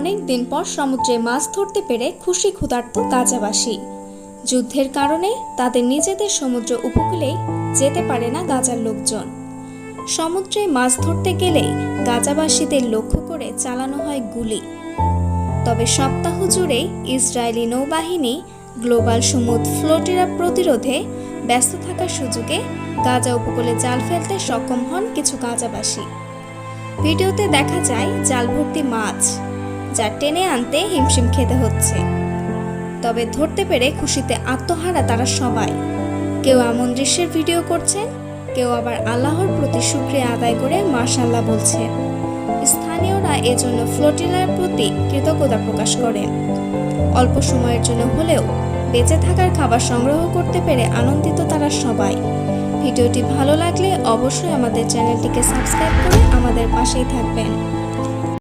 অনেক দিন পর সমুদ্রে মাছ ধরতে পেরে খুশি ক্ষুধার্ত গাজাবাসী। যুদ্ধের কারণে তাদের নিজেদের সমুদ্র উপকূলেই যেতে পারে না গাজার লোকজন। সমুদ্রে মাছ ধরতে গেলে গাজাবাসীদের লক্ষ্য করে চালানো হয় গুলি। তবে সপ্তাহ জুড়েই ইসরায়েলি নৌবাহিনী গ্লোবাল সমুদ্র ফ্লোটিরা প্রতিরোধে ব্যস্ত থাকার সুযোগে গাজা উপকূলে জাল ফেলতে সক্ষম হন কিছু গাজাবাসী। ভিডিওতে দেখা যায় জাল ভর্তি মাছ যা টেনে আনতে হিমশিম খেতে হচ্ছে। তবে ধরতে পেরে খুশিতে আত্মহারা তারা সবাই। কেউ এমন দৃশ্যের ভিডিও করছেন কেউ আবার আল্লাহর প্রতি শুক্রিয়া আদায় করে মার্শাল্লাহ বলছেন স্থানীয়রা এজন্য ফ্লোটিলার প্রতি কৃতজ্ঞতা প্রকাশ করেন অল্প সময়ের জন্য হলেও বেঁচে থাকার খাবার সংগ্রহ করতে পেরে আনন্দিত তারা সবাই। ভিডিওটি ভালো লাগলে অবশ্যই আমাদের চ্যানেলটিকে সাবস্ক্রাইব করে আমাদের পাশেই থাকবেন।